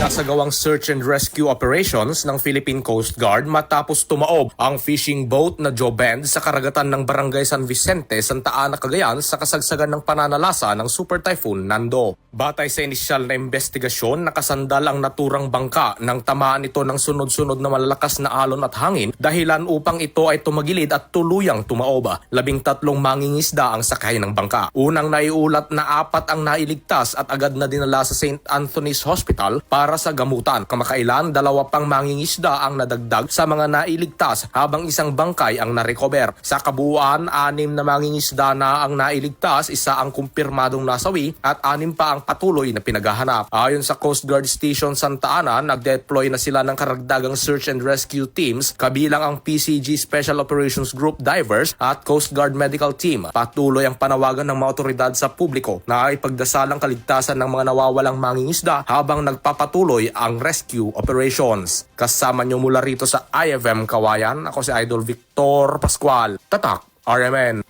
Sinasagawang search and rescue operations ng Philippine Coast Guard matapos tumaob ang fishing boat na Joe Bend sa karagatan ng Barangay San Vicente, Santa Ana, Cagayan sa kasagsagan ng pananalasa ng Super Typhoon Nando. Batay sa inisyal na investigasyon, nakasandal ang naturang bangka nang tamaan ito ng sunod-sunod na malalakas na alon at hangin dahilan upang ito ay tumagilid at tuluyang tumaob. Labing tatlong mangingisda ang sakay ng bangka. Unang naiulat na apat ang nailigtas at agad na dinala sa St. Anthony's Hospital para sa gamutan. Kamakailan, dalawa pang mangingisda ang nadagdag sa mga nailigtas habang isang bangkay ang narecover. Sa kabuuan, anim na mangingisda na ang nailigtas, isa ang kumpirmadong nasawi at anim pa ang patuloy na pinaghahanap. Ayon sa Coast Guard Station Santa Ana, nag-deploy na sila ng karagdagang search and rescue teams kabilang ang PCG Special Operations Group Divers at Coast Guard Medical Team. Patuloy ang panawagan ng mga otoridad sa publiko na ipagdasalang kaligtasan ng mga nawawalang mangingisda habang nagpapatuloy ang rescue operations. Kasama nyo mula rito sa IFM Kawayan, ako si Idol Victor Pascual. Tatak, RMN.